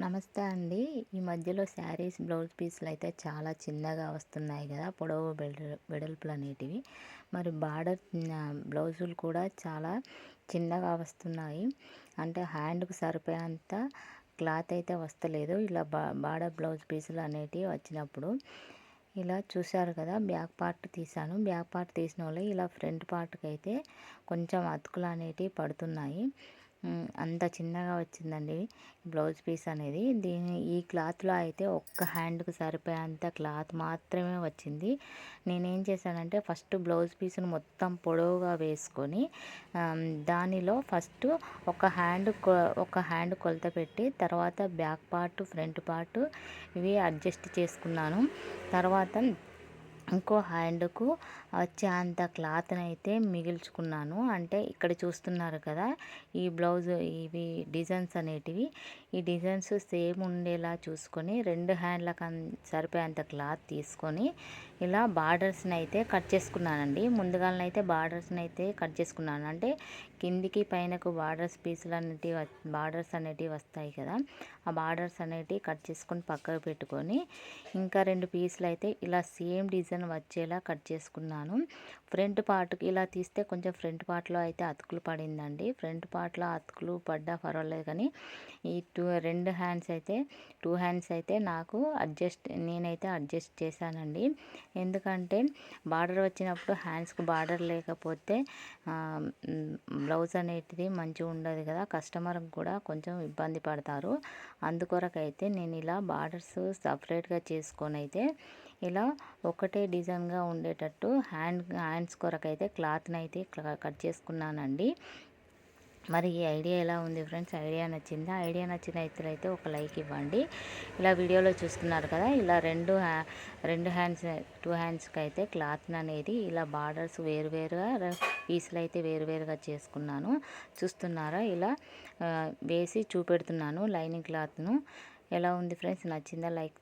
నమస్తే అండి. ఈ మధ్యలో శారీస్ బ్లౌజ్ పీస్లు అయితే చాలా చిన్నగా వస్తున్నాయి కదా పొడవు వెడల్ వెడల్పులు అనేటివి. మరి బార్డర్ బ్లౌజులు కూడా చాలా చిన్నగా వస్తున్నాయి. అంటే హ్యాండ్కు సరిపోయేంత క్లాత్ అయితే వస్తలేదు. ఇలా బా బార్డర్ బ్లౌజ్ పీసులు అనేటివి వచ్చినప్పుడు ఇలా చూశారు కదా బ్యాక్ పార్ట్ తీసాను బ్యాక్ పార్ట్ తీసిన వాళ్ళు ఇలా ఫ్రంట్ పార్ట్కి అయితే కొంచెం అతుకులు అనేటివి పడుతున్నాయి. అంత చిన్నగా వచ్చిందండి బ్లౌజ్ పీస్ అనేది. దీని ఈ క్లాత్లో అయితే ఒక్క హ్యాండ్కి సరిపోయేంత క్లాత్ మాత్రమే వచ్చింది. నేనేం చేశానంటే ఫస్ట్ బ్లౌజ్ పీస్ను మొత్తం పొడవుగా వేసుకొని దానిలో ఫస్ట్ ఒక హ్యాండ్ ఒక హ్యాండ్ కొలత పెట్టి తర్వాత బ్యాక్ పార్ట్ ఫ్రంట్ పార్ట్ ఇవి అడ్జస్ట్ చేసుకున్నాను. తర్వాత ఇంకో హ్యాండ్కు వచ్చే అంత క్లాత్ని అయితే మిగిల్చుకున్నాను. అంటే ఇక్కడ చూస్తున్నారు కదా ఈ బ్లౌజ్ ఇవి డిజైన్స్ అనేటివి. ఈ డిజైన్స్ సేమ్ ఉండేలా చూసుకొని రెండు హ్యాండ్లకు సరిపోయేంత క్లాత్ తీసుకొని ఇలా బార్డర్స్ని అయితే కట్ చేసుకున్నానండి. ముందుగాలనైతే బార్డర్స్ని అయితే కట్ చేసుకున్నాను. అంటే కిందికి పైనకు బార్డర్స్ పీసులు అనేటివి బార్డర్స్ అనేటివి వస్తాయి కదా ఆ బార్డర్స్ అనేటివి కట్ చేసుకొని పక్కకు పెట్టుకొని ఇంకా రెండు పీసులు అయితే ఇలా సేమ్ డిజైన్ వచ్చేలా కట్ చేసుకున్నాను. ఫ్రంట్ పార్ట్కి ఇలా తీస్తే కొంచెం ఫ్రంట్ పార్ట్లో అయితే అతుకులు పడిందండి. ఫ్రంట్ పార్ట్లో అతుకులు పడ్డా పర్వాలేదు కానీ ఈ టూ రెండు హ్యాండ్స్ అయితే టూ హ్యాండ్స్ అయితే నాకు అడ్జస్ట్ నేనైతే అడ్జస్ట్ చేశానండి. ఎందుకంటే బార్డర్ వచ్చినప్పుడు హ్యాండ్స్కి బార్డర్ లేకపోతే బ్లౌజ్ అనేది మంచిగా ఉండదు కదా. కస్టమర్కి కూడా కొంచెం ఇబ్బంది పడతారు. అందుకొరకైతే నేను ఇలా బార్డర్స్ సపరేట్గా చేసుకొని అయితే ఇలా ఒకటే డిజైన్గా ఉండేటట్టు హ్యాండ్ హ్యాండ్స్ కొరకైతే క్లాత్ని అయితే కట్ చేసుకున్నానండి. మరి ఈ ఐడియా ఎలా ఉంది ఫ్రెండ్స్? ఐడియా నచ్చిందా? ఐడియా నచ్చిన అయితే ఒక లైక్ ఇవ్వండి. ఇలా వీడియోలో చూస్తున్నారు కదా ఇలా రెండు రెండు హ్యాండ్స్ టూ హ్యాండ్స్కి అయితే క్లాత్ అనేది ఇలా బార్డర్స్ వేరువేరుగా పీసులు అయితే వేరువేరుగా చేసుకున్నాను. చూస్తున్నారా? ఇలా వేసి చూపెడుతున్నాను లైనింగ్ క్లాత్ను. ఎలా ఉంది ఫ్రెండ్స్? నచ్చిందా? లైక్